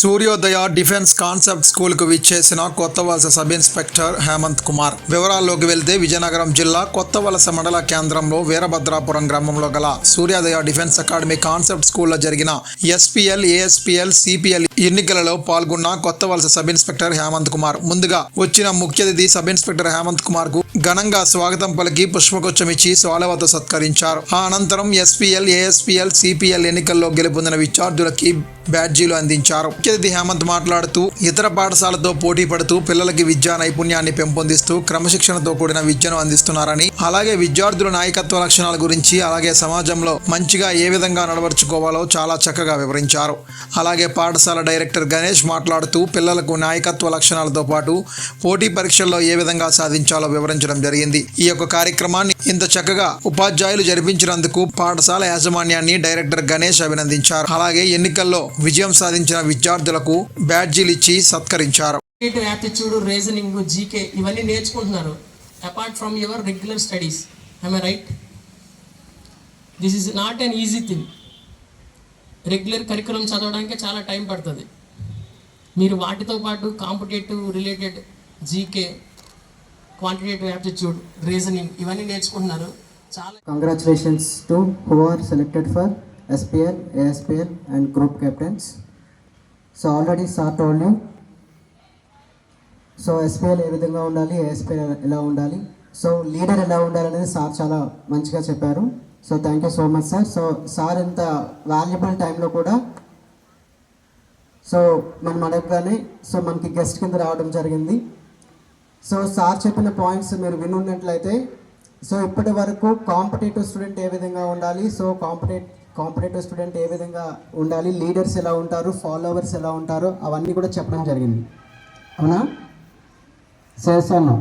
సూర్యోదయ defence concept స్కూల్కు విచ్చేసిన కొత్త వలస సబ్ ఇన్స్పెక్టర్ హేమంత్ కుమార్. వివరాల్లోకి వెళ్తే విజయనగరం జిల్లా కొత్త వలస మండల కేంద్రంలో వీరభద్రాపురం గ్రామంలో గల సూర్యోదయ డిఫెన్స్ అకాడమీ కాన్సెప్ట్ స్కూల్లో జరిగిన ఎస్పీఎల్ ఏఎస్పీఎల్ సిపిఎల్ ఎన్నికలలో పాల్గొన్న కొత్త వలస సబ్ ఇన్స్పెక్టర్ హేమంత్ కుమార్. ముందుగా వచ్చిన ముఖ్య అతిథి సబ్ ఇన్స్పెక్టర్ హేమంత్ కుమార్కు ఘనంగా స్వాగతం పలికి పుష్పగుచ్చం ఇచ్చి స్వాలవతో సత్కరించారు. ఆ అనంతరం ఎస్పీఎల్ ఏఎస్పీఎల్ సిపిఎల్ ఎన్నికల్లో గెలుపొందిన విద్యార్థులకి బ్యాడ్జీలు అందించారు. ముఖ్య అతిథి హేమంత్ మాట్లాడుతూ ఇతర పాఠశాలతో పోటీ పడుతూ పిల్లలకి విద్యా నైపుణ్యాన్ని పెంపొందిస్తూ క్రమశిక్షణతో కూడిన విద్యను అందిస్తున్నారని అలాగే విద్యార్థుల నాయకత్వ లక్షణాల గురించి అలాగే సమాజంలో మంచిగా ఏ విధంగా నడవర్చుకోవాలో చాలా చక్కగా వివరించారు. అలాగే పాఠశాల డైరెక్టర్ గణేష్ మాట్లాడుతూ పిల్లలకు నాయకత్వ లక్షణాలతో పాటు పోటీ పరీక్షల్లో ఏ విధంగా సాధించాలో వివరించడం జరిగింది. ఈ యొక్క కార్యక్రమాన్ని ఇంత చక్కగా ఉపాధ్యాయులు జరిపించినందుకు పాఠశాల యాజమాన్యాన్ని డైరెక్టర్ గణేష్ అభినందించారు. అలాగే ఎన్నికల్లో విజయం సాధించిన విద్యార్థులకు బ్యాడ్జీలు ఇచ్చి సత్కరించారు. యాప్టిట్యూడ్ రీజనింగ్ జీకే ఇవన్నీ నేర్చుకుంటున్నారు. Apart from your regular studies I right this is not an easy thing regular curriculum చదవడానికి చాలా టైం పడుతుంది. మీరు వాటితో పాటు competitive related GK quantitative aptitude reasoning ఇవన్నీ నేర్చుకుంటున్నారు. చాలా congratulations to who are selected for SPL ASPL and group captains so already sir told you. So SPL ఏ విధంగా ఉండాలి ఏఎస్పిఎల్ ఎలా ఉండాలి? సో లీడర్ ఎలా ఉండాలి అనేది సార్ చాలా మంచిగా చెప్పారు. So thank you so much sir so sir ఇంత వాల్యుబుల్ టైంలో కూడా సో మనం అడగగానే సో మనకి గెస్ట్ కింద రావడం జరిగింది సో సార్ చెప్పిన పాయింట్స్ మీరు వినున్నట్లయితే సో ఇప్పటి వరకు కాంపిటేటివ్ స్టూడెంట్ ఏ విధంగా ఉండాలి సో కాంపిటేట్ కాంపిటేటివ్ స్టూడెంట్ ఏ విధంగా ఉండాలి లీడర్స్ ఎలా ఉంటారు ఫాలోవర్స్ ఎలా ఉంటారు అవన్నీ కూడా చెప్పడం జరిగింది అవునా చేశాను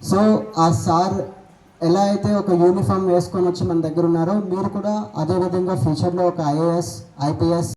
సో ఆ సార్ ఎలా అయితే ఒక యూనిఫామ్ వేసుకొని వచ్చి మన దగ్గర ఉన్నారో మీరు కూడా అదే విధంగా ఫ్యూచర్లో ఒక ఐఏఎస్ ఐపీఎస్